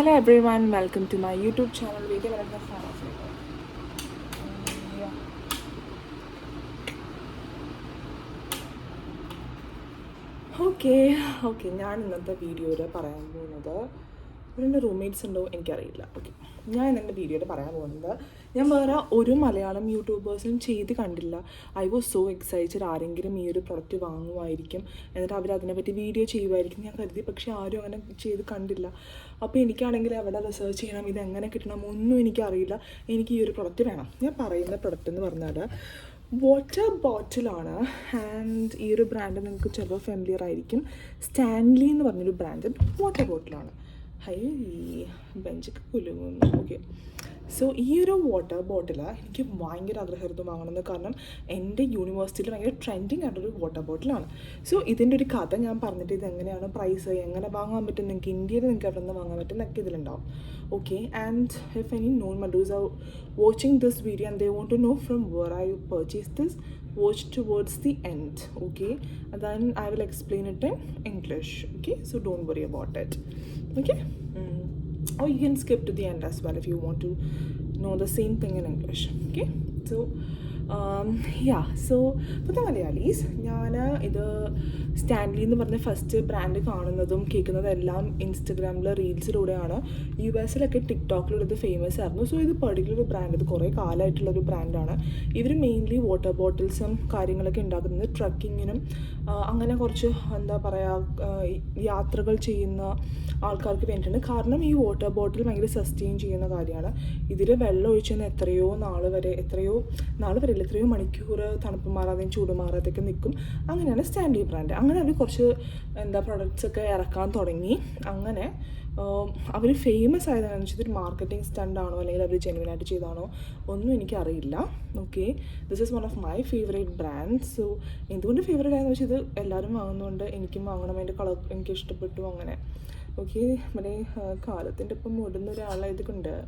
Hello everyone, welcome to my YouTube channel. Video വരുന്ന okay okay ഞാൻ ഇന്നത്തെ വീഡിയോയിൽ പറയാൻ പോകുന്നത് എന്റെ റൂംമേറ്റ്സ് ഉണ്ടോ എനിക്കറിയില്ല ഓക്കെ ഞാൻ എന്റെ വീഡിയോയിൽ പറയാൻ പോകുന്നത് ഞാൻ വേറെ ഒരു മലയാളം യൂട്യൂബേഴ്സും ചെയ്ത് കണ്ടില്ല. ഐ വാസ് സോ എക്സൈറ്റഡ് ആരെങ്കിലും ഈ ഒരു പ്രൊഡക്റ്റ് വാങ്ങുമായിരിക്കും. എന്നിട്ട് അവർ അതിനെപ്പറ്റി വീഡിയോ ചെയ്യുമായിരിക്കും. ഞാൻ കരുതി പക്ഷേ ആരും അങ്ങനെ ചെയ്ത് കണ്ടില്ല. അപ്പോൾ എനിക്കാണെങ്കിൽ എവിടെ റിസർച്ച് ചെയ്യണം ഇത് എങ്ങനെ കിട്ടണം ഒന്നും എനിക്കറിയില്ല. എനിക്ക് ഈ ഒരു പ്രൊഡക്റ്റ് വേണം. ഞാൻ പറയുന്ന പ്രൊഡക്റ്റ് എന്ന് പറഞ്ഞാൽ വാട്ടർ ബോട്ടിലാണ് ആൻഡ് ഈ ഒരു ബ്രാൻഡ് നിങ്ങൾക്ക് ചിലപ്പോൾ ഫെമിലിയർ ആയിരിക്കും. സ്റ്റാൻലി എന്ന് പറഞ്ഞൊരു ബ്രാൻഡ് വാട്ടർ ബോട്ടിലാണ് ഹൈ ബെഞ്ചൊക്കെ കുലുങ്ങുന്നു. ഓക്കെ സോ ഈ ഒരു വാട്ടർ ബോട്ടിൽ എനിക്ക് ഭയങ്കര ആഗ്രഹമായിരുന്നു വാങ്ങണമെന്ന്. കാരണം എന്റെ യൂണിവേഴ്സിറ്റിയിൽ ഭയങ്കര ട്രെൻഡിങ് ആയിട്ടൊരു വാട്ടർ ബോട്ടിലാണ് സോ ഇതിന്റെ ഒരു കഥ ഞാൻ പറഞ്ഞിട്ട് ഇത് എങ്ങനെയാണ് പ്രൈസ് എങ്ങനെ വാങ്ങാൻ പറ്റും? നിങ്ങൾക്ക് ഇന്ത്യയിൽ നിങ്ങൾക്ക് എവിടെ നിന്ന് വാങ്ങാൻ പറ്റും എന്നൊക്കെ ഇതിലുണ്ടാവും. Okay and if any non മഡൂസ് are watching this video and they want to know from where I you purchase this watch towards the end. Okay? Okay i will explain it in english. Okay? So don't worry about it. Okay? Mm. Or you can skip to the end as well if you want to know the same thing in english. Okay? So yeah so പുതിയ മലയാളീസ് ഞാൻ ഇത് Stanley എന്ന് പറഞ്ഞ first brand കാണുന്നതും കേൾക്കുന്നതും എല്ലാം ഇൻസ്റ്റഗ്രാമിലെ റീൽസിലൂടെയാണ് U എസിലൊക്കെ ടിക്ടോക്കിലൂടെ ഇത് famous ആയിരുന്നു. സോ ഇത് പെർട്ടിക്കുലർ ബ്രാൻഡ് ഇത് കുറേ കാലമായിട്ടുള്ളൊരു ബ്രാൻഡാണ് ഇവർ മെയിൻലി വാട്ടർ ബോട്ടിൽസും കാര്യങ്ങളൊക്കെ ഉണ്ടാക്കുന്നത് ട്രക്കിങ്ങിനും അങ്ങനെ കുറച്ച് എന്താ പറയുക യാത്രകൾ ചെയ്യുന്ന ആൾക്കാർക്ക് വേണ്ടിയിട്ടുണ്ട് കാരണം ഈ വാട്ടർ ബോട്ടിൽ ഭയങ്കര സസ്റ്റെയിൻ ചെയ്യുന്ന കാര്യമാണ്. ഇതിൽ വെള്ളം ഒഴിച്ചെന്ന് എത്രയോ നാൾ വരെ എത്രയോ നാൾ വരെ ഇല്ല എത്രയോ മണിക്കൂർ തണുപ്പ് മാറാതെയും ചൂട് മാറാതെയൊക്കെ നിൽക്കും. അങ്ങനെയാണ് സ്റ്റാൻഡി ബ്രാൻഡ് അങ്ങനെ അവർ കുറച്ച് എന്താ പ്രൊഡക്ട്സ് ഒക്കെ ഇറക്കാൻ തുടങ്ങി. അങ്ങനെ അവർ ഫേമസ് ആയതാണെന്ന് വെച്ചാൽ ഒരു മാർക്കറ്റിംഗ് സ്റ്റണ്ടാണോ അല്ലെങ്കിൽ അവർ ജെനുവിനായിട്ട് ചെയ്താണോ ഒന്നും എനിക്കറിയില്ല. Okay this is one of my favourite brand so എന്തുകൊണ്ട് ഫേവറേറ്റ് ആയെന്ന് വെച്ചാൽ ഇത് എല്ലാവരും വാങ്ങുന്നതുകൊണ്ട് എനിക്കും വാങ്ങണം അതിന്റെ കളർ എനിക്ക് ഇഷ്ടപ്പെട്ടു അങ്ങനെ. ഓക്കെ നമ്മുടെ കാലത്തിന്റെ ഒപ്പം ഓടുന്ന ഒരാളായത് കൊണ്ട്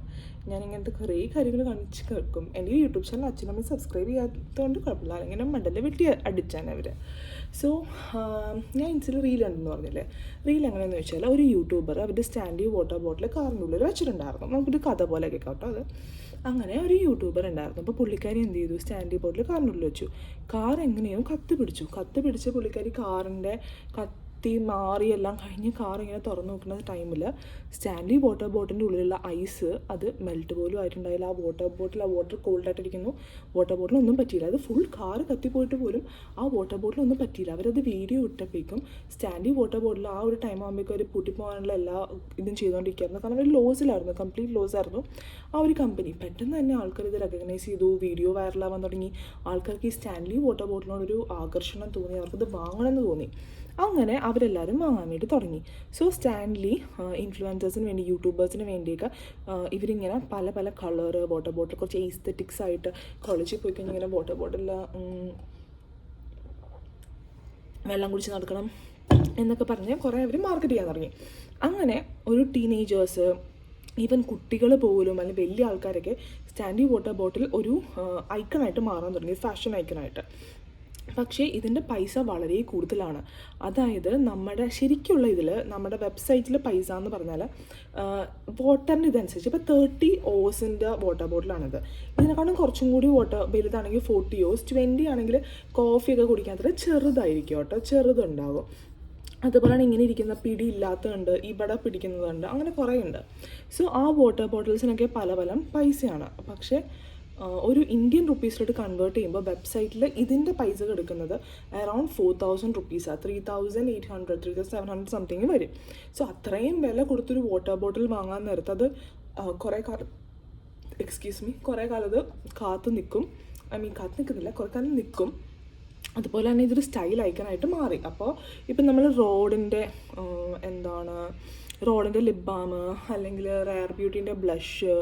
ഞാൻ ഇങ്ങനത്തെ കുറേ കാര്യങ്ങൾ കാണിച്ച് കേൾക്കും. എന്റെ യൂട്യൂബ് ചാനൽ അച്ഛനമ്മ സബ്സ്ക്രൈബ് ചെയ്യാത്തതുകൊണ്ട് കുഴപ്പമില്ല. അല്ലെങ്കിൽ മണ്ടൽ വെട്ടി അടിച്ചാണ് അവർ സോ ഞാൻ ഇൻസിൽ റീൽ ഉണ്ടെന്ന് പറഞ്ഞില്ലേ? റീൽ എങ്ങനെയാണെന്ന് വെച്ചാൽ ഒരു യൂട്യൂബർ അവരുടെ സ്റ്റാൻഡി വാട്ടർ ബോട്ടിൽ കാറിന്റെ ഉള്ളിൽ വെച്ചിട്ടുണ്ടായിരുന്നു. നമുക്കൊരു കഥ പോലെ കേൾക്കാം കേട്ടോ അത്. അങ്ങനെ ഒരു യൂട്യൂബർ ഉണ്ടായിരുന്നു. അപ്പോൾ പുള്ളിക്കാരി എന്ത് ചെയ്തു? സ്റ്റാൻഡി ബോട്ടിൽ ഉള്ളിൽ വെച്ചു. കാർ എങ്ങനെയോ കത്ത് പിടിച്ചു കത്ത് പിടിച്ച് പുള്ളിക്കാരി കാറിന്റെ കത്ത് കത്തി മാറി എല്ലാം കഴിഞ്ഞ് കാർ ഇങ്ങനെ തുറന്നു നോക്കുന്ന ടൈമിൽ സ്റ്റാൻലി വാട്ടർ ബോട്ടിന്റെ ഉള്ളിലുള്ള ഐസ് അത് മെൽറ്റ് പോലും ആയിട്ടുണ്ടായില്ല. ആ വാട്ടർ ബോട്ടിൽ ആ വാട്ടർ കോൾഡ് കോൾഡായിട്ടിരിക്കുന്നു വാട്ടർ ബോട്ടിലൊന്നും പറ്റിയില്ല. അത് ഫുൾ കാർ കത്തിപ്പോയിട്ട് പോലും ആ വാട്ടർ ബോട്ടിലൊന്നും പറ്റിയില്ല. അവരത് വീഡിയോ ഇട്ടപ്പോഴേക്കും സ്റ്റാൻലി വാട്ടർ ബോട്ടിൽ ആ ഒരു ടൈം ആകുമ്പോഴേക്കും അവർ പൂട്ടിപ്പോകാനുള്ള എല്ലാ ഇതും ചെയ്തുകൊണ്ടിരിക്കുകയായിരുന്നു കാരണം അവർ ലോസിലായിരുന്നു കംപ്ലീറ്റ് ലോസായിരുന്നു ആ ഒരു കമ്പനി പെട്ടെന്ന് തന്നെ ആൾക്കാർ ഇത് റെക്കഗ്നൈസ് ചെയ്തു. വീഡിയോ വൈറലാവാൻ തുടങ്ങി. ആൾക്കാർക്ക് ഈ സ്റ്റാൻലി വാട്ടർ ബോട്ടിനോടൊരു ആകർഷണം തോന്നി. അവർക്കത് വാങ്ങണമെന്ന് തോന്നി. അങ്ങനെ അവരെല്ലാവരും വാങ്ങാൻ വേണ്ടി തുടങ്ങി. സോ സ്റ്റാൻലി ഇൻഫ്ലുവൻസേഴ്സിന് വേണ്ടി യൂട്യൂബേഴ്സിന് വേണ്ടിയൊക്കെ ഇവരിങ്ങനെ പല പല കളർ വാട്ടർ ബോട്ടിൽ കുറച്ച് എസ്തറ്റിക്സ് ആയിട്ട് കോളേജിൽ പോയി കഴിഞ്ഞാൽ ഇങ്ങനെ വാട്ടർ ബോട്ടിൽ വെള്ളം കുടിച്ച് നടക്കണം എന്നൊക്കെ പറഞ്ഞ് കുറേ അവർ മാർക്കറ്റ് ചെയ്യാൻ തുടങ്ങി. അങ്ങനെ ഒരു ടീനേജേഴ്സ് ഈവൻ കുട്ടികൾ പോലും അല്ലെങ്കിൽ വലിയ ആൾക്കാരൊക്കെ സ്റ്റാൻഡി വാട്ടർ ബോട്ടിൽ ഒരു ഐക്കണായിട്ട് മാറാൻ തുടങ്ങി ഫാഷൻ ഐക്കണായിട്ട് പക്ഷേ ഇതിന്റെ പൈസ വളരെ കൂടുതലാണ്. അതായത് നമ്മുടെ ശരിക്കുള്ള ഇതിൽ നമ്മുടെ വെബ്സൈറ്റിൽ പൈസ എന്ന് പറഞ്ഞാൽ വാട്ടറിന് ഇതനുസരിച്ച് ഇപ്പോൾ തേർട്ടി ഓസിന്റെ വാട്ടർ ബോട്ടിലാണിത്. ഇതിനെക്കാളും കുറച്ചും കൂടി വാട്ടർ വലുതാണെങ്കിൽ ഫോർട്ടി ഓസ് ട്വന്റി ആണെങ്കിൽ കോഫിയൊക്കെ കുടിക്കാത്തത് ചെറുതായിരിക്കും കേട്ടോ ചെറുതുണ്ടാകും അതുപോലെയാണ് ഇങ്ങനെ ഇരിക്കുന്ന പിടി ഇല്ലാത്തതുണ്ട് ഇവിടെ പിടിക്കുന്നതുണ്ട് അങ്ങനെ കുറേ ഉണ്ട് സോ ആ വാട്ടർ ബോട്ടിൽസിനൊക്കെ പല പല പൈസയാണ്. പക്ഷേ ഒരു ഇന്ത്യൻ റുപ്പീസിലോട്ട് കൺവേർട്ട് ചെയ്യുമ്പോൾ വെബ്സൈറ്റിൽ ഇതിന്റെ പൈസ എടുക്കുന്നത് അറൗണ്ട് ഫോർ തൗസൻഡ് റുപ്പീസാണ് three thousand eight hundred three thousand seven hundred something വരും. സോ അത്രയും വില കൊടുത്തൊരു വാട്ടർ ബോട്ടിൽ വാങ്ങാൻ നേരത്ത് അത് കുറേ കാലം എക്സ്ക്യൂസ് മീ കുറേ കാലം അത് കാത്തു നിൽക്കും ഐ മീൻ കാത്തു നിൽക്കുന്നില്ല കുറേ കാലം നിൽക്കും അതുപോലെ തന്നെ ഇതൊരു സ്റ്റൈൽ ഐക്കണായിട്ട് മാറി. അപ്പോൾ ഇപ്പം നമ്മൾ റോഡിന്റെ എന്താണ് റോഡിന്റെ ലിപ് ബാം അല്ലെങ്കിൽ റയർ ബ്യൂട്ടീന്റെ ബ്ലഷ്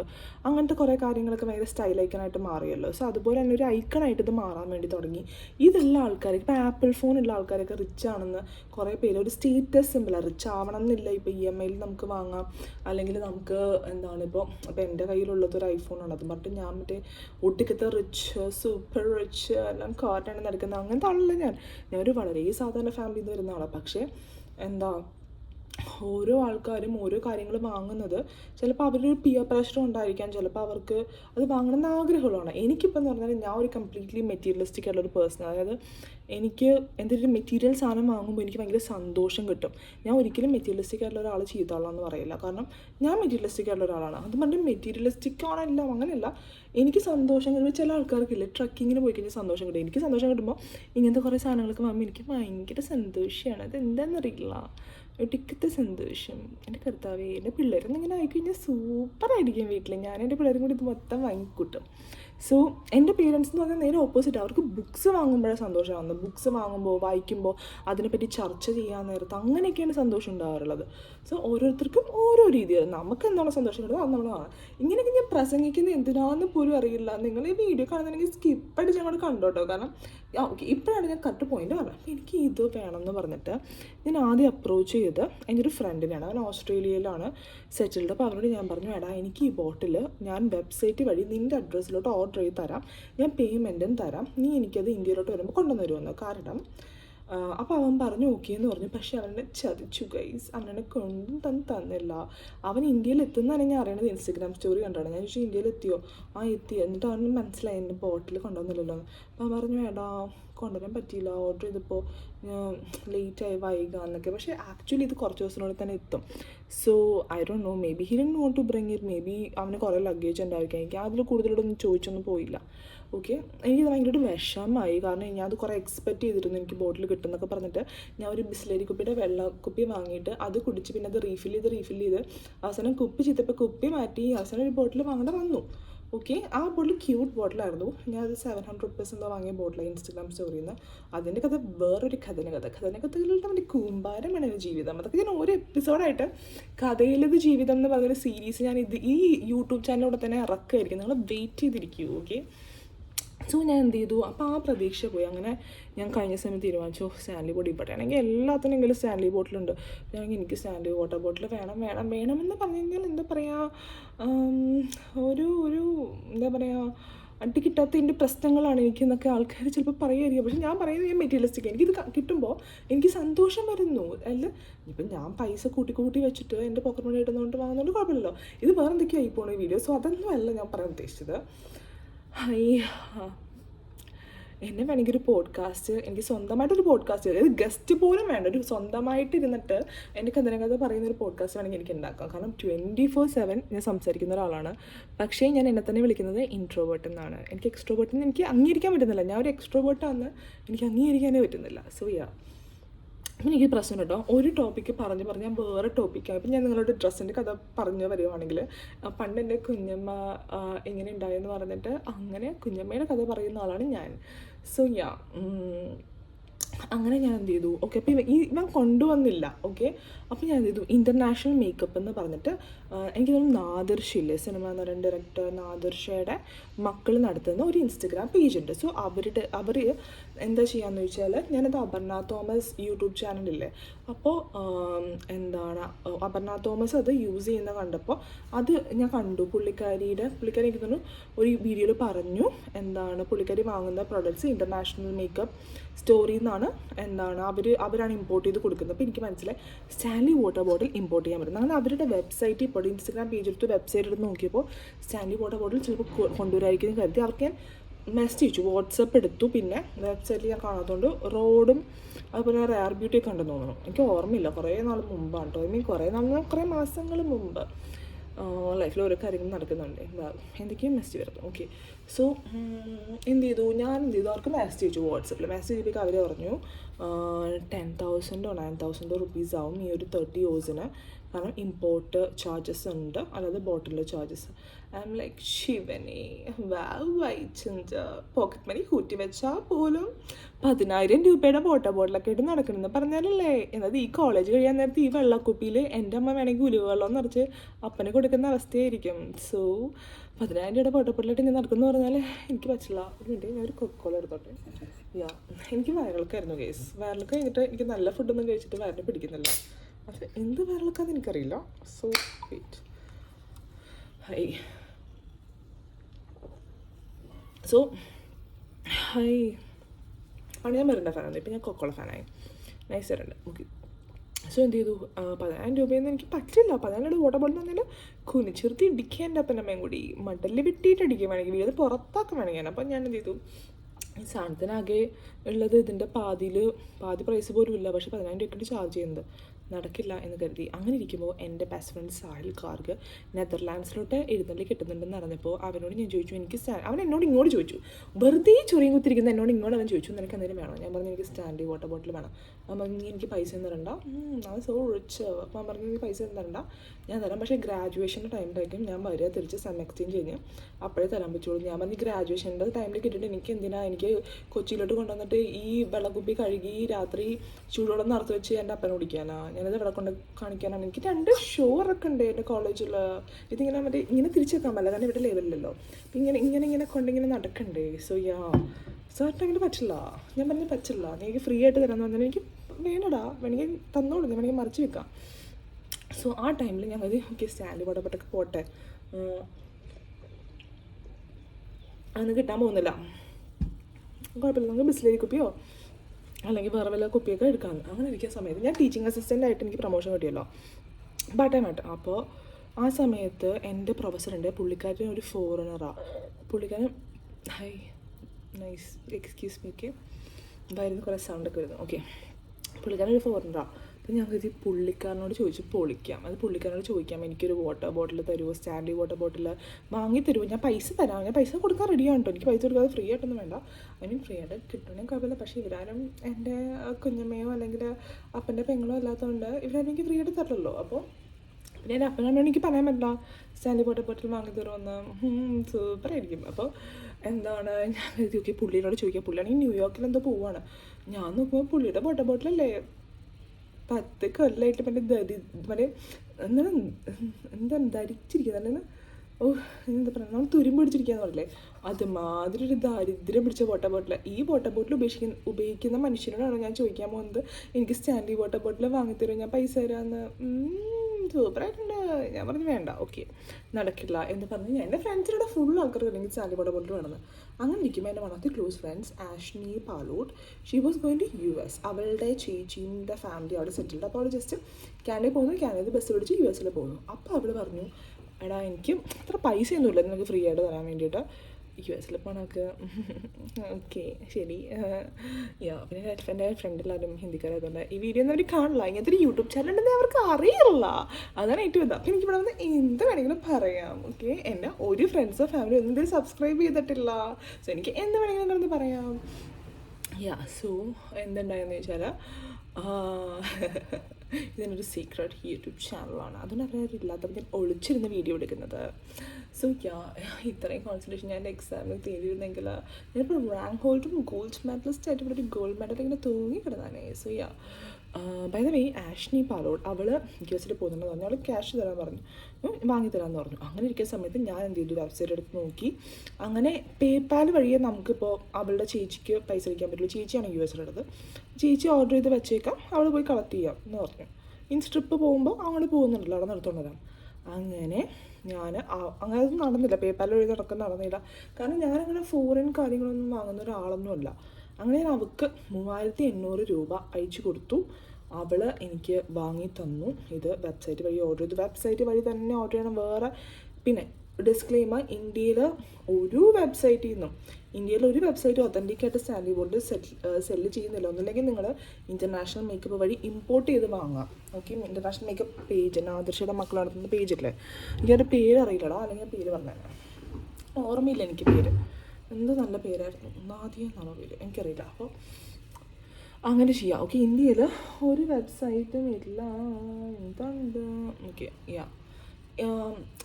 അങ്ങനത്തെ കുറേ കാര്യങ്ങളൊക്കെ ഭയങ്കര സ്റ്റൈൽ ഐക്കണായിട്ട് മാറിയല്ലോ. സോ അതുപോലെ തന്നെ ഒരു ഐക്കണായിട്ട് ഇത് മാറാൻ വേണ്ടി തുടങ്ങി. ഇതുള്ള ആൾക്കാർ ഇപ്പോൾ ആപ്പിൾ ഫോൺ ഉള്ള ആൾക്കാരൊക്കെ റിച്ച് ആണെന്ന് കുറേ പേര് ഒരു സ്റ്റേറ്റസ് സിമ്പിളാണ് റിച്ച് ആവണം എന്നില്ല ഇപ്പോൾ ഇ എം ഐയിൽ നമുക്ക് വാങ്ങാം. അല്ലെങ്കിൽ നമുക്ക് എന്താണ് ഇപ്പോൾ ഇപ്പോൾ എന്റെ കയ്യിലുള്ളത് ഒരു ഐഫോണാണ് അത് പറഞ്ഞിട്ട് ഞാൻ മറ്റേ ഒട്ടിക്കത്തെ റിച്ച് സൂപ്പർ റിച്ച് എല്ലാം കാർട്ടാണ് നടക്കുന്നത്. അങ്ങനത്തെ ആളല്ല ഞാൻ. ഞാനൊരു വളരെ സാധാരണ ഫാമിലിയിൽ നിന്ന് വരുന്ന ആളാണ് പക്ഷേ എന്താ ഓരോ ആൾക്കാരും ഓരോ കാര്യങ്ങൾ വാങ്ങുന്നത് ചിലപ്പോൾ അവരൊരു പിയർ പ്രഷർ ഉണ്ടായിരിക്കാം ചിലപ്പോൾ അവർക്ക് അത് വാങ്ങണമെന്ന് ആഗ്രഹമുള്ളതാണ്. എനിക്കിപ്പോൾ എന്ന് പറഞ്ഞാൽ ഞാൻ ഒരു കംപ്ലീറ്റ്ലി മെറ്റീരിയലിസ്റ്റിക് ആയിട്ടുള്ള ഒരു പേഴ്സൺ അതായത് എനിക്ക് എന്തെങ്കിലും മെറ്റീരിയൽ സാധനം വാങ്ങുമ്പോൾ എനിക്ക് ഭയങ്കര സന്തോഷം കിട്ടും. ഞാൻ ഒരിക്കലും മെറ്റീരിയലിസ്റ്റിക് ആയിട്ടുള്ള ഒരാൾ ചെയ്തോളാം പറയില്ല. കാരണം ഞാൻ മെറ്റീരിയലിസ്റ്റിക് ആയിട്ടുള്ള ഒരാളാണ്. അത് പറഞ്ഞാൽ മെറ്റീരിയലിസ്റ്റിക് ആണല്ല അങ്ങനെയല്ല. എനിക്ക് സന്തോഷം കിട്ടുമ്പോൾ ചില ആൾക്കാർക്കില്ല ട്രക്കിങ്ങിന് പോയി കഴിഞ്ഞാൽ സന്തോഷം കിട്ടും. എനിക്ക് സന്തോഷം കിട്ടുമ്പോൾ ഇങ്ങനത്തെ കുറേ സാധനങ്ങളൊക്കെ വാങ്ങുമ്പോൾ എനിക്ക് ഭയങ്കര സന്തോഷമാണ് അത് എന്താണെന്നറിയില്ല ഒടുക്കത്തെ സന്തോഷം. എന്റെ കർത്താവ് എന്റെ പിള്ളേരൊന്നും ഇങ്ങനെ ആയിക്കഴിഞ്ഞാൽ സൂപ്പറായിരിക്കും വീട്ടിൽ ഞാൻ എന്റെ പിള്ളേരും കൂടി ഇത് മൊത്തം വാങ്ങിക്കൂട്ടും. സോ എന്റെ പേരൻസ് എന്ന് പറഞ്ഞാൽ നേരെ ഓപ്പോസിറ്റ് അവർക്ക് ബുക്ക്സ് വാങ്ങുമ്പോഴാണ് സന്തോഷമാകുന്നത് ബുക്ക്സ് വാങ്ങുമ്പോൾ വായിക്കുമ്പോൾ അതിനെപ്പറ്റി ചർച്ച ചെയ്യാൻ നേരത്ത് അങ്ങനെയൊക്കെയാണ് സന്തോഷം ഉണ്ടാവാറുള്ളത്. സോ ഓരോരുത്തർക്കും ഓരോ രീതിയാണ് നമുക്ക് എന്താണ് സന്തോഷം കിട്ടുന്നത് അത് നമ്മൾ ഇങ്ങനെയൊക്കെ ഞാൻ പ്രസംഗിക്കുന്നത് എന്തിനാന്ന് പോലും അറിയില്ല. നിങ്ങൾ ഈ വീഡിയോ കാണുന്നുണ്ടെങ്കിൽ സ്കിപ്പ് അടിച്ച് അങ്ങോട്ട് കണ്ടോട്ടോ കാരണം ഓക്കെ ഇപ്പോഴാണ് ഞാൻ കറക്റ്റ് പോയിന്റ് പറഞ്ഞത്. അപ്പോൾ എനിക്ക് ഇത് വേണമെന്ന് പറഞ്ഞിട്ട് ഞാൻ ആദ്യം അപ്രോച്ച് ചെയ്ത് എന്റെ ഒരു ഫ്രണ്ടിനാണ് അവൻ ഓസ്ട്രേലിയയിലാണ്. സെറ്റിൽഡ്. അപ്പോൾ അവരോട് ഞാൻ പറഞ്ഞു എടാ എനിക്ക് ഈ ബോട്ടിൽ ഞാൻ വെബ്സൈറ്റ് വഴി നിന്റെ അഡ്രസ്സിലോട്ട് ഓർഡർ ചെയ്ത് തരാം. ഞാൻ പേയ്മെന്റും തരാം. നീ എനിക്കത് ഇന്ത്യയിലോട്ട് വരുമ്പോൾ കൊണ്ടുവന്ന് തരുമെന്ന്. കാരണം അപ്പോൾ അവൻ പറഞ്ഞു ഓക്കെ എന്ന് പറഞ്ഞു. പക്ഷെ അവനെ ചതിച്ചു ഗൈസ് അവനെ കൊണ്ടും തന്ന് തന്നില്ല. അവൻ ഇന്ത്യയിൽ എത്തുന്നതാണ് ഞാൻ അറിയണത് ഇൻസ്റ്റഗ്രാം സ്റ്റോറി കണ്ടാണ്. ഞാൻ ചോദിച്ചു ഇന്ത്യയിൽ എത്തിയോ? ആ എത്തി. എന്നിട്ട് അവന് മനസ്സിലായി എന്റെ ബോട്ടിൽ കൊണ്ടുവന്നില്ലല്ലോ. അപ്പോൾ അവൻ പറഞ്ഞു വേടാ കൊണ്ടുവരാൻ പറ്റിയില്ല. ഓർഡർ ചെയ്തപ്പോൾ ലേറ്റായി വൈകുക എന്നൊക്കെ. പക്ഷേ ആക്ച്വലി ഇത് കുറച്ച് ദിവസത്തിനുള്ളിൽ തന്നെ എത്തും. So I don't know maybe he not want to bring it maybe അവന് കുറേ ലഗേജ് ഉണ്ടായിരിക്കും. എനിക്ക് അതിൽ കൂടുതലോടൊന്നും ചോദിച്ചൊന്നും പോയില്ല. ഓക്കെ. എനിക്കത് ഭയങ്കരമായിട്ട് വിഷമമായി. കാരണം ഞാൻ അത് കുറേ എക്സ്പെക്റ്റ് ചെയ്തിരുന്നു എനിക്ക് ബോട്ടിൽ കിട്ടുമെന്നൊക്കെ പറഞ്ഞിട്ട്. ഞാൻ ഒരു ബിസ്ലേരി കുപ്പിയുടെ വെള്ള കുപ്പി വാങ്ങിയിട്ട് അത് കുടിച്ച് പിന്നെ അത് റീഫിൽ ചെയ്ത് റീഫിൽ ചെയ്ത് അവസാനം കുപ്പി ചെയ്തപ്പോൾ കുപ്പി മാറ്റി അവസാനം ഒരു ബോട്ടിൽ വാങ്ങേണ്ട വന്നു. ഓക്കെ. ആ ബോട്ടിൽ ക്യൂട്ട് ബോട്ടിലായിരുന്നു ഞാൻ അത് സെവൻ ഹൺഡ്രഡ് എന്തോ വാങ്ങിയ ബോട്ടിലാണ് ഇൻസ്റ്റഗ്രാം സ്റ്റോറിയിൽ നിന്ന് അതിന്റെ കഥ വേറൊരു കഥന കഥ കഥന കഥകളുടെ നമ്മുടെ കൂമ്പാരമാണ് എന്റെ ജീവിതം. അതൊക്കെ ഞാൻ ഒരു എപ്പിസോഡായിട്ട് കഥയിലത് ജീവിതം എന്ന് പറഞ്ഞൊരു സീരീസ് ഞാൻ ഇത് ഈ യൂട്യൂബ് ചാനലിലൂടെ തന്നെ ഇറക്കുമായിരിക്കും നിങ്ങൾ വെയിറ്റ് ചെയ്തിരിക്കൂ. ഓക്കെ. സോ ഞാൻ എന്ത് ചെയ്തു? അപ്പോൾ ആ പ്രതീക്ഷ പോയി. അങ്ങനെ ഞാൻ കഴിഞ്ഞ സമയം തീരുമാനിച്ചു. സ്റ്റാൻലി ബോട്ടിൽ പോട്ടെ ആണെങ്കിൽ എല്ലാത്തിനെങ്കിലും സ്റ്റാൻലി ബോട്ടിലുണ്ട് ഞാനെങ്കിൽ എനിക്ക് സ്റ്റാൻലി വാട്ടർ ബോട്ടിൽ വേണം വേണം വേണമെന്ന് പറഞ്ഞു എന്താ പറയുക ഒരു ഒരു എന്താ പറയുക അടി കിട്ടാത്തതിന്റെ പ്രശ്നങ്ങളാണ് എനിക്ക് എന്നൊക്കെ ആൾക്കാർ ചിലപ്പോൾ പറയുമായിരിക്കും. പക്ഷെ ഞാൻ പറയുന്നത് ഞാൻ മെറ്റീരിയലിസ്റ്റിക് എനിക്കിത് കിട്ടുമ്പോൾ എനിക്ക് സന്തോഷം വരുന്നു. അല്ല ഇപ്പം ഞാൻ പൈസ കൂട്ടി കൂട്ടി വെച്ചിട്ട് എന്റെ പോക്കറ്റ് മണി ഇടുന്നതുകൊണ്ട് വാങ്ങുന്നതുകൊണ്ട് കുഴപ്പമില്ലല്ലോ. ഇത് വേറെ എന്തൊക്കെയായി പോണ വീഡിയോ സോ അതൊന്നും അല്ല ഞാൻ പറയാൻ ഉദ്ദേശിച്ചത്. ഹൈ എന്നെ വേണമെങ്കിൽ ഒരു പോഡ്കാസ്റ്റ് എനിക്ക് സ്വന്തമായിട്ടൊരു പോഡ്കാസ്റ്റ് അതായത് ഗസ്റ്റ് പോലും വേണ്ട. ഒരു സ്വന്തമായിട്ട് ഇരുന്നിട്ട് എന്റെ കഥന കഥ പറയുന്ന ഒരു പോഡ്കാസ്റ്റ് വേണമെങ്കിൽ എനിക്ക് ഉണ്ടാക്കാം. കാരണം ട്വന്റി ഫോർ സെവൻ ഞാൻ സംസാരിക്കുന്ന ഒരാളാണ്. പക്ഷേ ഞാൻ എന്നെ തന്നെ വിളിക്കുന്നത് ഇൻട്രോവേർട്ട് എന്നാണ്. എനിക്ക് എക്സ്ട്രോവേർട്ട് എന്ന് എനിക്ക് അംഗീകരിക്കാൻ പറ്റുന്നില്ല. ഞാൻ ഒരു എക്സ്ട്രോവേർട്ടാന്ന് എനിക്ക് അംഗീകരിക്കാനേ പറ്റുന്നില്ല. സോ യാ എനിക്ക് പ്രശ്നം കേട്ടോ. ഒരു ടോപ്പിക്ക് പറഞ്ഞ് പറഞ്ഞ് ഞാൻ വേറെ ടോപ്പിക്കാണ് ഇപ്പം ഞാൻ നിങ്ങളോട് ഡ്രസ്സിന്റെ കഥ പറഞ്ഞു വരികയാണെങ്കിൽ പണ്ട് എന്റെ കുഞ്ഞമ്മ എങ്ങനെ ഉണ്ടായെന്ന് പറഞ്ഞിട്ട് അങ്ങനെ കുഞ്ഞമ്മയുടെ കഥ പറയുന്ന ആളാണ് ഞാൻ. സോ യാ അങ്ങനെ ഞാൻ എന്ത് ചെയ്തു? ഓക്കെ അപ്പോൾ ഇവൻ കൊണ്ടുവന്നില്ല. ഓക്കെ അപ്പോൾ ഞാൻ എന്ത് ചെയ്തു? ഇന്റർനാഷണൽ മേക്കപ്പ് എന്ന് പറഞ്ഞിട്ട് എനിക്ക് തോന്നുന്നു നാദർഷില്ലേ സിനിമ എന്ന് പറയുന്ന ഡയറക്ടർ നാദർഷയുടെ മക്കൾ നടത്തുന്ന ഒരു ഇൻസ്റ്റഗ്രാം ഉണ്ട്. സോ അവരുടെ അവർ എന്താ ചെയ്യാന്ന് വെച്ചാൽ ഞാനത് അപർണ തോമസ് യൂട്യൂബ് ചാനലില്ലേ അപ്പോൾ എന്താണ് അപർണ തോമസ് അത് യൂസ് ചെയ്യുന്ന കണ്ടപ്പോൾ അത് ഞാൻ കണ്ടു. പുള്ളിക്കാരിയുടെ പുള്ളിക്കാരി എനിക്ക് തോന്നുന്നു ഒരു വീഡിയോയിൽ പറഞ്ഞു എന്താണ് പുള്ളിക്കാരി വാങ്ങുന്ന പ്രൊഡക്ട്സ് ഇന്റർനാഷണൽ മേക്കപ്പ് സ്റ്റോറിയിൽ നിന്നാണ് എന്താണ് അവർ അവരാണ് ഇമ്പോർട്ട് ചെയ്ത് കൊടുക്കുന്നത്. അപ്പോൾ എനിക്ക് മനസ്സിലായി സ്റ്റാൻലി വാട്ടർ ബോട്ടിൽ ഇമ്പോർട്ട് ചെയ്യാൻ പറ്റും. അങ്ങനെ അവരുടെ വെബ്സൈറ്റ് ഇപ്പോൾ ഇൻസ്റ്റഗ്രാം പേജ് എടുത്ത് വെബ്സൈറ്റ് എടുത്ത് നോക്കിയപ്പോൾ സ്റ്റാൻലി വാട്ടർ ബോട്ടിൽ ചിലപ്പോൾ കൊണ്ടുവരായിരിക്കും കരുതി. അവർക്ക് ഞാൻ മെസ്സേജ് അയച്ചു. വാട്സപ്പ് എടുത്തു. പിന്നെ വെബ്സൈറ്റിൽ ഞാൻ കാണാത്തതുകൊണ്ട് റോഡും അതുപോലെ റയർ ബ്യൂട്ടി ഒക്കെ ഉണ്ടെന്ന് തോന്നുന്നു. എനിക്ക് ഓർമ്മയില്ല. കുറേ നാൾ മുമ്പാണ് കേട്ടോ. ഐ മീൻ കുറേ നാൾ കുറേ മാസങ്ങൾ മുമ്പ്. ലൈഫിൽ ഓരോ കാര്യങ്ങൾ നടക്കുന്നുണ്ട്. എന്താ എന്തൊക്കെയും മെസ്സേജ് വരുന്നു. ഓക്കെ സോ എന്ത് ചെയ്തു? ഞാൻ എന്ത് ചെയ്തു? അവർക്ക് മെസ്സേജ് അയച്ചു വാട്സപ്പിൽ മെസ്സേജ് ചെയ്തപ്പോൾ അവർ പറഞ്ഞു ടെൻ തൗസൻഡോ നയൻ തൗസൻഡോ റുപ്പീസ് ആവും ഈ ഒരു തേർട്ടി യോസിന് കാരണം ഇമ്പോർട്ട് ചാർജസ് ഉണ്ട്. അതായത് ബോട്ടിലെ ചാർജസ് ഐ എം ലൈക്ക് ശിവനെ വായിച്ചിട്ട് പോക്കറ്റ് മണി കൂട്ടി വെച്ചാൽ പോലും പതിനായിരം രൂപയുടെ ബോട്ടിൽ ബോട്ടിലൊക്കെ ആയിട്ട് നടക്കണമെന്ന് പറഞ്ഞാലല്ലേ? എന്നത് ഈ കോളേജ് കഴിയാൻ നേരത്ത് ഈ വെള്ളക്കുപ്പിയിൽ എന്റെ അമ്മ വേണമെങ്കിൽ ഉലുവ വെള്ളം നിറച്ച് അപ്പന് കൊടുക്കുന്ന അവസ്ഥയായിരിക്കും. സോ പതിനായിരം രൂപയുടെ വാട്ടർ ബോട്ടിലായിട്ട് ഞാൻ നടക്കുന്നു പറഞ്ഞാൽ എനിക്ക് പറ്റില്ല. ഒരു മിനിറ്റ് ഞാൻ ഒരു കൊക്കോള എടുത്തോട്ടെ? യാ എനിക്ക് വയറിളക്കായിരുന്നു കേസ് വയറിളക്ക് കഴിഞ്ഞിട്ട് എനിക്ക് നല്ല ഫുഡൊന്നും കഴിച്ചിട്ട് വയറിനെ പിടിക്കുന്നില്ല. അത് എന്ത് വയറിളക്കാന്ന് എനിക്കറിയില്ല. So weight high so high ആണ് ഞാൻ മരണ്ട ഫാനാണ് ഇപ്പം ഞാൻ കൊക്കോള ഫാനായി നൈസ് വരണ്ട്. ഓക്കെ സോ എന്ത് ചെയ്തു? പതിനായിരം രൂപയൊന്നും എനിക്ക് പറ്റില്ല. പതിനായിരം രൂപ വാട്ടർ തന്നെ തന്നാൽ കുനിച്ചിർത്തി ഇടിക്കുക എന്റെ അപ്പന്റെ അമ്മയും കൂടി. മട്ടലിൽ വെട്ടിയിട്ട് അടിക്കുക വേണമെങ്കിൽ വീട് പുറത്താക്കാൻ വേണമെങ്കിൽ അപ്പം ഞാൻ എന്ത് ചെയ്തു? ഈ സാധനത്തിനാകെ ഉള്ളത് ഇതിന്റെ പാതിയിൽ പാതി പ്രൈസ് പോലും ഇല്ല. പക്ഷേ പതിനായിരം രൂപയ്ക്ക് ചാർജ് ചെയ്യുന്നത്. നടക്കില്ല എന്ന് കരുതി. അങ്ങനെ ഇരിക്കുമ്പോൾ എന്റെ ബെസ്റ്റ് ഫ്രണ്ട് സാഹിൽ കാർഗ് നെതർലാൻഡ്സിലോട്ട് എഴുന്നള്ളി കിട്ടുന്നുണ്ടെന്ന് അറിഞ്ഞപ്പോൾ അവനോട് ഞാൻ ചോദിച്ചു എനിക്ക് സ്റ്റാ അവൻ എന്നോട് ഇങ്ങോട്ട് ചോദിച്ചു. വെറുതെ ചൊറിയും കുത്തിരിക്കുന്ന എന്നോട് ഇങ്ങോട്ട് അവൻ ചോദിച്ചു നിനക്ക് എന്തെങ്കിലും വേണം? ഞാൻ പറഞ്ഞു എനിക്ക് സ്റ്റാൻഡി വാട്ടർ ബോട്ടിൽ വേണം. അവൻ പറഞ്ഞു "നീ എനിക്ക് പൈസ ഒന്നും തരണ്ട. അത് സോ റിച്ച് അപ്പം അവൻ പറഞ്ഞു എനിക്ക് പൈസ ഒന്നും തരണ്ട. ഞാൻ തരാം. പക്ഷേ ഗ്രാജുവേഷന്റെ ടൈമിലായിരിക്കും ഞാൻ വരിക തിരിച്ച് സെം എക്സ്ചേഞ്ച് കഴിഞ്ഞ് അപ്പോഴേ തരാൻ പറ്റുള്ളൂ. ഞാൻ പറഞ്ഞു ഗ്രാജുവേഷന്റെ ടൈമിൽ കിട്ടിയിട്ട് എനിക്ക് എന്തിനാ? എനിക്ക് കൊച്ചിയിലോട്ട് കൊണ്ടുവന്നിട്ട് ഈ വെള്ളക്കുപ്പി കഴുകി രാത്രി ചൂടോടെ നിറത്ത് വെച്ച് എന്റെ അപ്പനെ കുടിക്കാനാ? ഞാനത് ഇവിടെ കൊണ്ട് കാണിക്കാനാണ്. എനിക്ക് രണ്ട് ഷോ ഉണ്ട് എന്റെ കോളേജിൽ ഇതിങ്ങനെ മറ്റേ ഇങ്ങനെ തിരിച്ചെത്താൻ പറ്റില്ല കാരണം ഇവിടെ ലെവലില്ലല്ലോ അപ്പം ഇങ്ങനെ ഇങ്ങനെ ഇങ്ങനെ കൊണ്ടിങ്ങനെ നടക്കണ്ടേ? സോ യാ സോ ആ ടൈമിൽ പറ്റില്ല. ഞാൻ പറഞ്ഞു പറ്റില്ല. എനിക്ക് ഫ്രീ ആയിട്ട് തരാമെന്ന് പറഞ്ഞാൽ എനിക്ക് വേണടാ വേണമെങ്കിൽ തന്നോളൂ. ഞാൻ വേണമെങ്കിൽ മറിച്ച് വെക്കാം. സോ ആ ടൈമിൽ ഞാൻ കരുതി ഓക്കെ സ്റ്റാൻഡ് പടപ്പെട്ടൊക്കെ പോട്ടെ. അന്ന് കിട്ടാൻ പോകുന്നില്ല. കുഴപ്പമില്ല. നമുക്ക് ബിസ്ലറി കുപ്പിയോ അല്ലെങ്കിൽ വേറെ വല്ല കുപ്പിയൊക്കെ എടുക്കാമെന്ന് അങ്ങനെ ഇരിക്കുന്ന സമയത്ത് ഞാൻ ടീച്ചിങ് അസിസ്റ്റന്റ് ആയിട്ട് എനിക്ക് പ്രൊമോഷൻ കിട്ടിയല്ലോ. പാർട്ട് ടൈം ആയിട്ട് അപ്പോൾ ആ സമയത്ത് എന്റെ പ്രൊഫസറുണ്ട് പുള്ളിക്കാരൻ ഒരു ഫോറിനറാണ് പുള്ളിക്കാരൻ ഹൈ നൈസ് എക്സ്ക്യൂസ് മീക്ക് എന്തായിരുന്നു കുറേ സൗണ്ടൊക്കെ വരുന്നു. ഓക്കെ പുള്ളിക്കാരൻ ഒരു ഫോറിനറാണ് അപ്പോൾ ഞാൻ കരുതി പുള്ളിക്കാരനോട് ചോദിച്ചു പൊളിക്കാം അത് പുള്ളിക്കാരനോട് ചോദിക്കാം എനിക്കൊരു വാട്ടർ ബോട്ടിൽ തരുമോ സ്റ്റാൻഡി വാട്ടർ ബോട്ടിൽ വാങ്ങി തരുമോ ഞാൻ പൈസ തരാം. ഞാൻ പൈസ കൊടുക്കാൻ റെഡിയാണ് കേട്ടോ എനിക്ക് പൈസ കൊടുക്കാതെ ഫ്രീ ആയിട്ടൊന്നും വേണ്ട. മീൻ ഫ്രീ ആയിട്ട് കിട്ടണേ കുഴപ്പമില്ല. പക്ഷേ ഇവരാരും എന്റെ കുഞ്ഞമ്മയോ അല്ലെങ്കിൽ അപ്പന്റെ പെങ്ങളോ അല്ലാത്തതുകൊണ്ട് ഇവരാരും എനിക്ക് ഫ്രീ ആയിട്ട് തരില്ലല്ലോ അപ്പോൾ പിന്നെ എന്റെ അപ്പനോട് എനിക്ക് പറയാൻ പറ്റില്ല. സ്റ്റാൻഡി വാട്ടർ ബോട്ടിൽ വാങ്ങി തരുമെന്ന് സൂപ്പർ ആയിരിക്കും. അപ്പോൾ എന്താണ്? ഞാൻ നോക്കി പുള്ളിയോട് ചോദിക്കുക പുള്ളിയാണെങ്കിൽ ന്യൂയോർക്കിൽ എന്തോ പോവാണ്. ഞാൻ നോക്കുമ്പോൾ പുള്ളിയുടെ വാട്ടർ ബോട്ടിലല്ലേ പത്ത് കൊല്ലമായിട്ട് മറ്റേ ദരി മറ്റേ എന്താണ് എന്താണ് ധരിച്ചിരിക്കുന്നത്? എന്താണ് ഓ എന്താ പറയുക നമ്മൾ തുരുമ്പ് പിടിച്ചിരിക്കുകയെന്ന് പറയില്ലേ അതുമാതിരി ഒരു ദാരിദ്ര്യം പിടിച്ച വാട്ടർ ബോട്ടിൽ ഈ വാട്ടർ ബോട്ടിൽ ഉപേക്ഷിക്കുന്ന ഉപയോഗിക്കുന്ന മനുഷ്യനോടാണ് ഞാൻ ചോദിക്കാൻ പോകുന്നത്. എനിക്ക് സ്റ്റാൻഡി വാട്ടർ ബോട്ടിൽ വാങ്ങിത്തരും ഞാൻ പൈസ തരാമെന്ന്. സൂപ്പറായിട്ടുണ്ട്. ഞാൻ പറഞ്ഞു വേണ്ട ഓക്കെ നടക്കില്ല എന്ന് പറഞ്ഞ് ഞാൻ എന്റെ ഫ്രണ്ട്സിനോട് ഫുൾ ആൾക്കാർ അല്ലെങ്കിൽ സ്റ്റാൻഡി കൊണ്ട് വേണമെന്ന്. അങ്ങനെ ഇരിക്കുമ്പോൾ എന്റെ one of the close friends Ashni Palot she was going to U S അവളുടെ ചേച്ചീന്റെ ഫാമിലി അവിടെ സെറ്റിൽഡ് അപ്പോൾ അവൾ ജസ്റ്റ് കാനഡയിൽ പോകുന്നു കാനഡയിൽ ബസ് പിടിച്ച് യു എസിൽ പോകുന്നു അപ്പോൾ അവൾ പറഞ്ഞു എടാ എനിക്ക് അത്ര പൈസയൊന്നുമില്ല. നിനക്ക് ഫ്രീ ആയിട്ട് തരാൻ വേണ്ടിയിട്ട്. യു എസിൽ പോണക്ക് ഓക്കെ ശരി. യാ പിന്നെ ഫ്രണ്ട് എല്ലാവരും ഹിന്ദിക്കാരായതുകൊണ്ട് ഈ വീഡിയോ ഒന്നും അവർ കാണില്ല. ഇങ്ങനത്തെ ഒരു യൂട്യൂബ് ചാനൽ ഉണ്ടെന്ന് അവർക്ക് അറിയില്ല. അതാണ് ഏറ്റവും ഇത്. അപ്പം എനിക്ക് ഇവിടെ വന്ന് എന്ത് വേണമെങ്കിലും പറയാം ഓക്കെ എന്റെ ഒരു ഫ്രണ്ട്സോ ഫാമിലി ഒന്നും ഇതിൽ സബ്സ്ക്രൈബ് ചെയ്തിട്ടില്ല. സോ എനിക്ക് എന്ത് വേണമെങ്കിലും കിടന്ന് പറയാം. യാ സോ എന്തുണ്ടായെന്ന് വെച്ചാൽ ഇതിനൊരു സീക്രട്ട് യൂട്യൂബ് ചാനലാണ് അതുകൊണ്ട് അറിയാറില്ലാത്തപ്പോൾ ഞാൻ ഒളിച്ചിരുന്ന് വീഡിയോ എടുക്കുന്നത്. സോ യാ ഇത്രയും കോൺസെൻട്രേഷൻ ഞാൻ എന്റെ എക്സാമിന് തേടിയിരുന്നെങ്കിൽ ഞാനിപ്പോൾ റാങ്ക് ഹോൾഡും ഗോൾഡ് മെഡലിസ്റ്റ് ആയിട്ട് ഇവിടെ ഒരു ഗോൾഡ് മെഡൽ ഇങ്ങനെ തൂങ്ങി so yeah by the way Ashni Palod അവൾ യു എസിൽ പോകുന്നുണ്ടെന്ന് പറഞ്ഞു. അവൾ ക്യാഷ് തരാൻ പറഞ്ഞു. ഉം, വാങ്ങി തരാമെന്ന് പറഞ്ഞു. അങ്ങനെ ഇരിക്കുന്ന സമയത്ത് ഞാൻ എന്ത് ചെയ്തു? വെബ്സൈറ്റ് എടുത്ത് നോക്കി. അങ്ങനെ പേപ്പാൽ വഴിയെ നമുക്കിപ്പോൾ അവളുടെ ചേച്ചിക്ക് പൈസ അയക്കാൻ പറ്റുള്ളൂ. ചേച്ചിയാണ് യു എസിലുള്ളത് ചേച്ചി ഓർഡർ ചെയ്ത് വെച്ചേക്കാം. അവൾ പോയി കളക്ട് ചെയ്യാം എന്ന് പറഞ്ഞു. മീൻസ് ട്രിപ്പ് പോകുമ്പോൾ അങ്ങോട്ട് പോകുന്നുണ്ടല്ലോ അവിടെ വരാം അങ്ങനെ ഞാൻ അങ്ങനെ നടന്നില്ല. പേപ്പാൽ വഴി നടക്കുന്ന നടന്നില്ല. കാരണം ഞാനങ്ങനെ ഫോറിൻ കാര്യങ്ങളൊന്നും വാങ്ങുന്ന ഒരാളൊന്നുമല്ല. അങ്ങനെ ഞാൻ അവൾക്ക് മൂവായിരത്തി എണ്ണൂറ് രൂപ അയച്ചു കൊടുത്തു. അവൾ എനിക്ക് വാങ്ങി തന്നു. ഇത് വെബ്സൈറ്റ് വഴി ഓർഡർ ചെയ്തു. വെബ്സൈറ്റ് വഴി തന്നെ ഓർഡർ ചെയ്യണം. വേറെ പിന്നെ ഡിസ്ക്ലെയിമർ ഇന്ത്യയിൽ ഒരു വെബ്സൈറ്റിൽ നിന്നും ഇന്ത്യയിൽ ഒരു വെബ്സൈറ്റ് ഒത്തന്റിക് ആയിട്ട് സാലി ബോർഡ് സെല്ല് ചെയ്യുന്നില്ല. ഒന്നുമില്ലെങ്കിൽ നിങ്ങൾ ഇന്റർനാഷണൽ മേക്കപ്പ് വഴി ഇമ്പോർട്ട് ചെയ്ത് വാങ്ങാം. ഓക്കെ ഇന്റർനാഷണൽ മേക്കപ്പ് പേജ് ആദർശയുടെ മക്കൾ നടത്തുന്ന പേജില്ലേ എനിക്കൊരു പേര് അറിയില്ലടാ. അല്ലെങ്കിൽ പേര് പറഞ്ഞേനെ ഓർമ്മയില്ല എനിക്ക് പേര്. എന്ത് നല്ല പേരായിരുന്നു? നാദിയ എന്നാണോ പേര്? എനിക്കറിയില്ല. അപ്പോൾ അങ്ങനെ ചെയ്യാം. ഓക്കെ ഇന്ത്യയിൽ ഒരു വെബ്സൈറ്റും ഇല്ല. എന്തുണ്ട്? ഓക്കെ യാ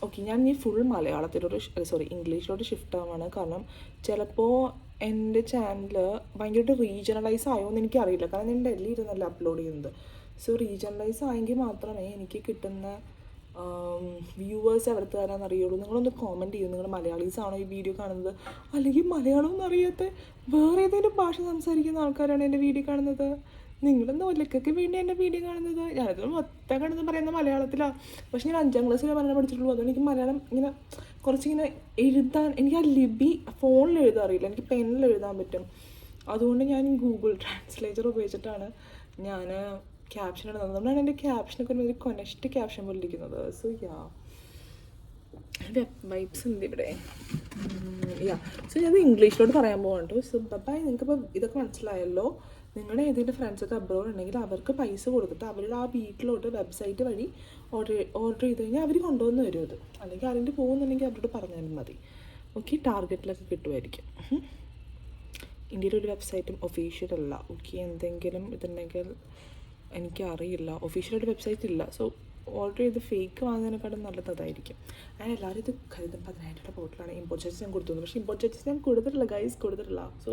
ഓക്കെ ഞാൻ ഈ ഫുൾ മലയാളത്തിലോട്ട് സോറി ഇംഗ്ലീഷിലോട്ട് ഷിഫ്റ്റ് ആവാണ്. കാരണം ചിലപ്പോൾ എന്റെ ചാനൽ ഭയങ്കരമായിട്ട് റീജിയണലൈസ് ആയോ എന്ന് എനിക്കറിയില്ല. കാരണം ഞാൻ ഡൽഹി ഇരുന്നല്ല അപ്ലോഡ് ചെയ്യുന്നത്. സോ റീജിയണലൈസ് ആയെങ്കിൽ മാത്രമേ എനിക്ക് കിട്ടുന്ന വ്യൂവേഴ്സ് എവിടുത്തെ തരാന്ന് അറിയുള്ളൂ നിങ്ങളൊന്ന് കോമന്റ് ചെയ്യൂ. നിങ്ങൾ മലയാളീസ് ആണോ ഈ വീഡിയോ കാണുന്നത്? അല്ലെങ്കിൽ മലയാളം ഒന്നും അറിയാത്ത വേറെ ഏതെങ്കിലും ഭാഷ സംസാരിക്കുന്ന ആൾക്കാരാണ് എന്റെ വീഡിയോ കാണുന്നത്? നിങ്ങളൊന്നും ഒലക്കൊക്കെ വേണ്ടി എന്റെ വീഡിയോ കാണുന്നത്? ഞാനത് മൊത്തം കാണുന്നത് പറയുന്നത് മലയാളത്തിലാണ് പക്ഷെ ഞാൻ അഞ്ചാം ക്ലാസ്സിൽ മലയാളം പഠിച്ചിട്ടുള്ളൂ. അതുകൊണ്ട് എനിക്ക് മലയാളം ഇങ്ങനെ കുറച്ചിങ്ങനെ എഴുതാൻ എനിക്ക് ആ ലിപി ഫോണിൽ എഴുതാൻ അറിയില്ല. എനിക്ക് പെന്നിൽ എഴുതാൻ പറ്റും. അതുകൊണ്ട് ഞാൻ ഗൂഗിൾ ട്രാൻസ്ലേറ്റർ ഉപയോഗിച്ചിട്ടാണ് ഞാൻ ക്യാപ്ഷൻ ഇടുന്നത്. അതുകൊണ്ടാണ് എന്റെ ക്യാപ്ഷനൊക്കെ ഒരു കൊനസ്റ്റ് ക്യാപ്ഷൻ പോലെ ഇരിക്കുന്നത്. സോ യാ വൈബ്സ് ഉണ്ട് ഇവിടെ. യാ സോ ഞാൻ ഇംഗ്ലീഷിലോട്ട് പറയാൻ പോകുന്നുണ്ട് സോ ബൈ നിങ്ങൾക്കിപ്പോൾ ഇതൊക്കെ മനസ്സിലായല്ലോ. നിങ്ങളുടെ ഏതെങ്കിലും ഫ്രണ്ട്സൊക്കെ അബ്രോഡ് ഉണ്ടെങ്കിൽ അവർക്ക് പൈസ കൊടുത്തിട്ട് അവരുടെ ആ വീട്ടിലോട്ട് വെബ്സൈറ്റ് വഴി ഓർഡർ ഓർഡർ ചെയ്ത് കഴിഞ്ഞാൽ അവർ കൊണ്ടുവന്ന് വരും അത്. അല്ലെങ്കിൽ അതിന്റെ പോകുന്നുണ്ടെങ്കിൽ അവരോട് പറഞ്ഞാലും മതി. ഓക്കെ ടാർഗറ്റിലൊക്കെ കിട്ടുമായിരിക്കും. ഒരു വെബ്സൈറ്റും ഒഫീഷ്യൽ അല്ല. ഓക്കെ എന്തെങ്കിലും ഇതുണ്ടെങ്കിൽ എനിക്കറിയില്ല. ഒഫീഷ്യലായിട്ട് വെബ്സൈറ്റ് ഇല്ല. സോ ഓൾറെഡി ചെയ്ത് ഫേക്ക് വാങ്ങുന്നതിനെക്കാളും നല്ലത് അതായിരിക്കും. ഞാൻ എല്ലാവരും ഇത് കരുതും പതിനായിരം രൂപ ബോട്ടിലാണ് ഇമ്പോർട്ട് ചാർജസ് ഞാൻ കൊടുത്തു പക്ഷേ ഇമ്പോർട്ട് ചാർജസ് ഞാൻ കൊടുത്തിട്ടില്ല ഗൈസ് കൊടുത്തിട്ടില്ല. സോ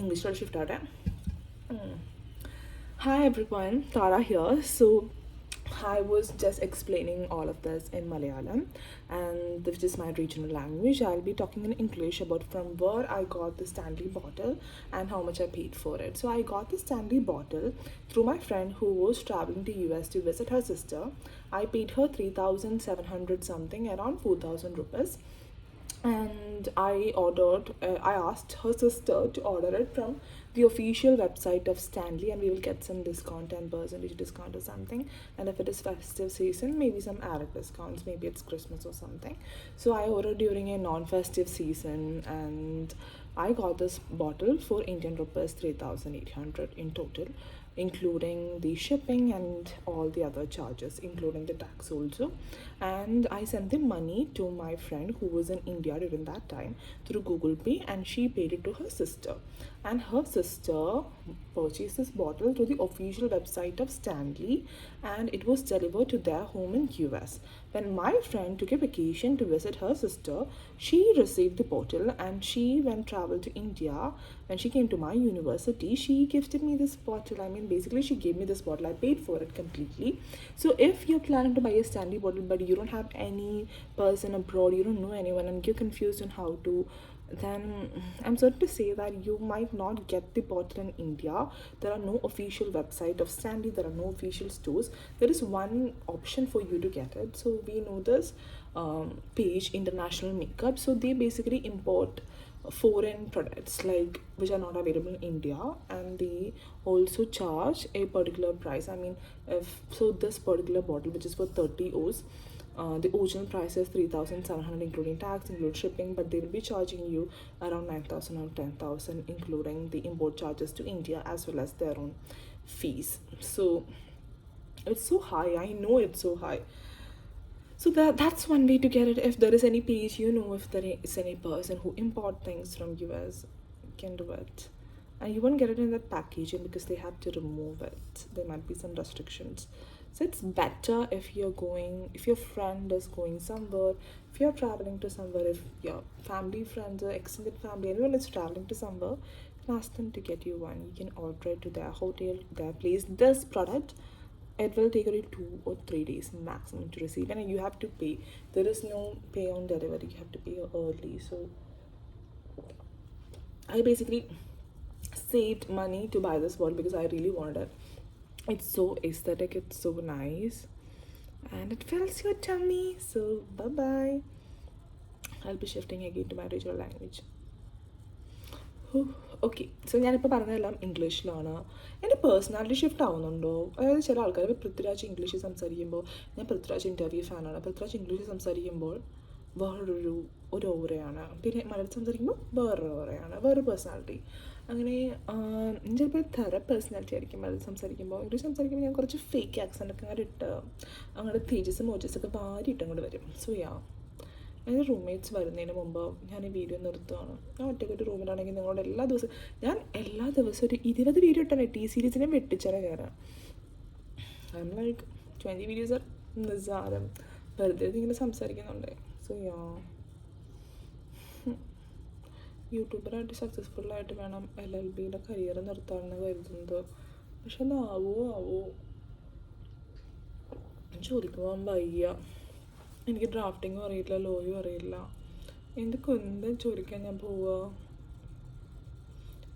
ഇംഗ്ലീഷിലോട്ട് ഷിഫ്റ്റ് ആവട്ടെ. Everyone Tara here So I was just explaining all of this in Malayalam and this is my regional language. I'll be talking in English about from where I got the Stanley bottle and how much I paid for it. So I got the Stanley bottle through my friend who was traveling to US to visit her sister. I paid her 3700 something around 4000 rupees and I ordered, uh, I asked her sister to order it from the official website of Stanley, and we will get some discount, 10% discount or something. And if it is festive season, maybe some added discounts, maybe it's Christmas or something. So I ordered during a non festive season, and I got this bottle for Indian rupees 3800 in total including the shipping and all the other charges, including the tax also. And I sent the money to my friend who was in India during that time through Google Pay, and she paid it to her sister. And her sister purchased this bottle through the official website of Stanley, and it was delivered to their home in US. When my friend took a vacation to visit her sister, she received the bottle, and she, when traveled to India, when she came to my university, she gifted me this bottle. I mean, basically, she gave me this bottle. I paid for it completely. So, if you're planning to buy a Stanley bottle, but you don't have any person abroad, you don't know anyone, and you're confused on how to, then I'm sorry to say that you might not get the bottle in India. There are no official website of Stanley. There are no official stores. There is one option for you to get it. So we know this um, page, International Makeup. So they basically import foreign products like which are not available in India and they also charge a particular price. I mean if so this particular bottle which is for 30 O's uh, the original price is 3700 including tax include shipping but they will be charging you around 9000 or 10000 including the import charges to India as well as their own fees. So it's so high. I know it's so high so that that's one way to get it. If there is any page, you know, if there is any person who import things from US, can do it. And you won't get it in that packaging because they have to remove it. There might be some restrictions. So it's better if you're going, if your friend is going somewhere, if you're traveling to somewhere, if your family, friends, or extended family, anyone is traveling to somewhere, ask them to get you one. You can order it to their hotel, their place. This product it will take only two or three days maximum to receive and you have to pay. There is no pay on delivery you have to pay early. So i basically saved money to buy this bottle because i really wanted it. It's so aesthetic it's so nice and it fills your tummy. So bye bye i'll be shifting again to my regional language okay so ഞാനിപ്പോൾ പറഞ്ഞതെല്ലാം ഇംഗ്ലീഷിലാണ് എന്റെ personality shift ആവുന്നുണ്ടോ? അതായത് ചില ആൾക്കാർ ഇപ്പോൾ പൃഥ്വിരാജ് ഇംഗ്ലീഷിൽ സംസാരിക്കുമ്പോൾ ഞാൻ പൃഥ്വിരാജ് ഇന്റർവ്യൂ ഫാനാണ് പൃഥ്വിരാജ് ഇംഗ്ലീഷിൽ സംസാരിക്കുമ്പോൾ വേറൊരു ഒരു ഓവറയാണ് പിന്നെ മലയാളം സംസാരിക്കുമ്പോൾ വേറൊരു ഓവറയാണ് വേറൊരു പേഴ്സണാലിറ്റി അങ്ങനെ ചിലപ്പോൾ തര പേഴ്സണാലിറ്റി ആയിരിക്കും മലയാളം സംസാരിക്കുമ്പോൾ ഇംഗ്ലീഷ് സംസാരിക്കുമ്പോൾ ഞാൻ കുറച്ച് ഫേക്ക് ആക്സന്റ് ഒക്കെ അങ്ങനെ ഇട്ട് അങ്ങോട്ട് തേജസ് മോജസ് ഒക്കെ വാരി ഇട്ടങ്ങോട്ട് വരും. സോ യാ എന്റെ റൂംമേറ്റ്സ് വരുന്നതിന് മുമ്പ് ഞാൻ ഈ വീഡിയോ നിർത്തുകയാണ് ഞാൻ ഒറ്റയ്ക്ക് ഒരു റൂമിലാണെങ്കിൽ നിങ്ങളുടെ എല്ലാ ദിവസവും ഞാൻ എല്ലാ ദിവസവും ഒരു ഇരുപത് വീഡിയോ ഇട്ടാണ് ടി സീരീസിനെ വെട്ടിച്ചറ കയറാം. I M like twenty videos are നിസ്സാരം. വെറുതെ ഇങ്ങനെ സംസാരിക്കുന്നുണ്ട്. സോ യാ യൂട്യൂബറായിട്ട് സക്സസ്ഫുള്ളായിട്ട് വേണം എൽ എൽ ബിയുടെ കരിയർ നിർത്താമെന്ന് കരുതുന്നത്. പക്ഷെ അതാവോ ആവോ പോകാൻ വയ്യ. എനിക്ക് ഡ്രാഫ്റ്റിങ്ങും അറിയില്ല ലോയും അറിയില്ല. എന്തൊക്കെ എന്തും ചോദിക്കാൻ ഞാൻ പോവുക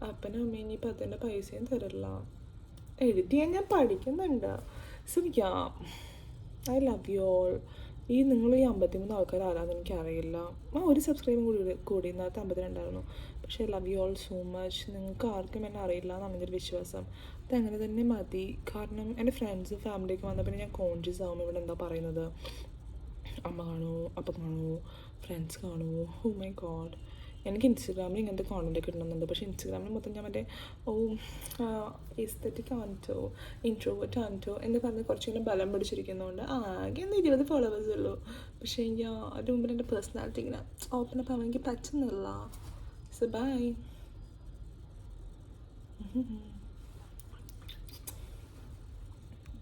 അപ്പനും അമ്മയും ഇനിയിപ്പോൾ അതിന്റെ പൈസയും തരില്ല. എഴുതിയാൽ ഞാൻ പഠിക്കുന്നുണ്ട്. Yeah I love you all ഈ നിങ്ങൾ ഈ അമ്പത്തിമൂന്ന് ആൾക്കാർ ആരാന്ന് എനിക്കറിയില്ല. ആ ഒരു സബ്സ്ക്രൈബും കൂടി കൂടി ഇന്നത്തെ അമ്പത്തിരണ്ടായിരുന്നു. പക്ഷേ love you all so much നിങ്ങൾക്ക് ആർക്കും എന്നെ അറിയില്ല എന്നാണ് എന്റെ ഒരു വിശ്വാസം. അതങ്ങനെ തന്നെ മതി. കാരണം എന്റെ ഫ്രണ്ട്സ് ഫാമിലിയൊക്കെ വന്നപ്പോൾ ഞാൻ കോൺഷ്യസ് ആവും ഇവിടെ എന്താ പറയുന്നത്. അമ്മ കാണുമോ അപ്പം കാണുമോ ഫ്രണ്ട്സ് കാണുമോ ഹോ മൈ ഗോഡ് എനിക്ക് ഇൻസ്റ്റഗ്രാമിൽ ഇങ്ങനത്തെ കോണ്ടന്റ് കിട്ടണമെന്നുണ്ട് പക്ഷേ ഇൻസ്റ്റഗ്രാമിൽ മൊത്തം ഞാൻ മറ്റേ ഓ എസ്തറ്റിക് ആണിട്ടോ ഇൻട്രോവേർട്ട് ആണിട്ടോ എന്ന് പറഞ്ഞ് കുറച്ചുകൂടി ബലം പിടിച്ചിരിക്കുന്നതുകൊണ്ട് ആകെ ഒന്ന് ഇരുപത് ഫോളോവേഴ്സ് ഉള്ളൂ. പക്ഷേ എനിക്ക് അതിന് മുമ്പിൽ എന്റെ പേഴ്സണാലിറ്റി ഇങ്ങനെ ഓപ്പൺ അപ്പ് ആവാൻ എനിക്ക് പറ്റുന്നില്ല. So by